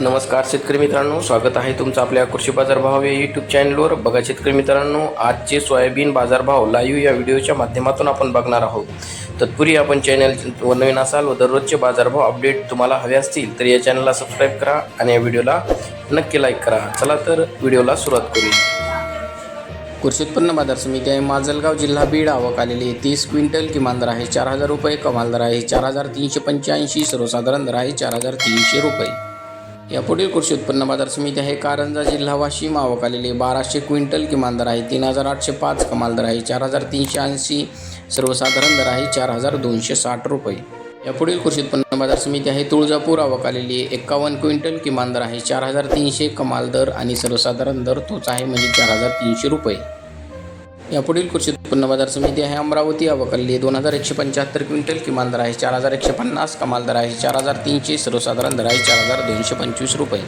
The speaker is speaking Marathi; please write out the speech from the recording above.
नमस्कार शेतकरी मित्रांनो स्वागत आहे तुमचं आपल्या कृषी बाजार भाव या यूट्यूब चॅनलवर बघा शेतकरी मित्रांनो आजचे सोयाबीन बाजारभाव लाईव्ह या व्हिडिओच्या माध्यमातून आपण बघणार आहोत. तत्पूर्वी आपण चॅनल व नवीन असाल व दररोजचे बाजारभाव अपडेट तुम्हाला हवे असतील तर या चॅनलला सबस्क्राईब करा आणि या व्हिडिओला नक्की लाईक करा. चला तर व्हिडिओला सुरुवात करूया. कृषी उत्पन्न बाजार समिती आहे माजलगाव जिल्हा बीड. आवक आलेली आहे तीस क्विंटल किमान दर आहे चार हजार रुपये कमाल दर आहे चार हजार तीनशे पंच्याऐंशी सर्वसाधारण दर आहे चार हजार तीनशे रुपये. यापुढील कृषी उत्पन्न बाजार समिती आहे. कारंजा जिल्हा वाशिम आवक आलेले बाराशे क्विंटल किमान दर आहे. तीन हजार आठशे पाच कमाल दर आहे. चार हजार तीनशे ऐंशी सर्वसाधारण दर आहे. चार हजार दोनशे साठ रुपये. यापुढील कृषी उत्पन्न बाजार समिती आहे. तुळजापूर आवक आलेली एकावन्न क्विंटल किमान दर आहे. चार हजार तीनशे कमाल दर आणि सर्वसाधारण दर तोच आहे. म्हणजे चार हजार तीनशे रुपये. यापुढील कृषी उत्पन्न बाजार समिती आहे अमरावती अवकल्ली. दोन हजार एकशे पंच्याहत्तर क्विंटल किमान दर आहे चार हजार एकशे पन्नास कमाल दर आहे चार हजार तीनशे सर्वसाधारण दर आहे चार हजार दोनशे पंचवीस रुपये.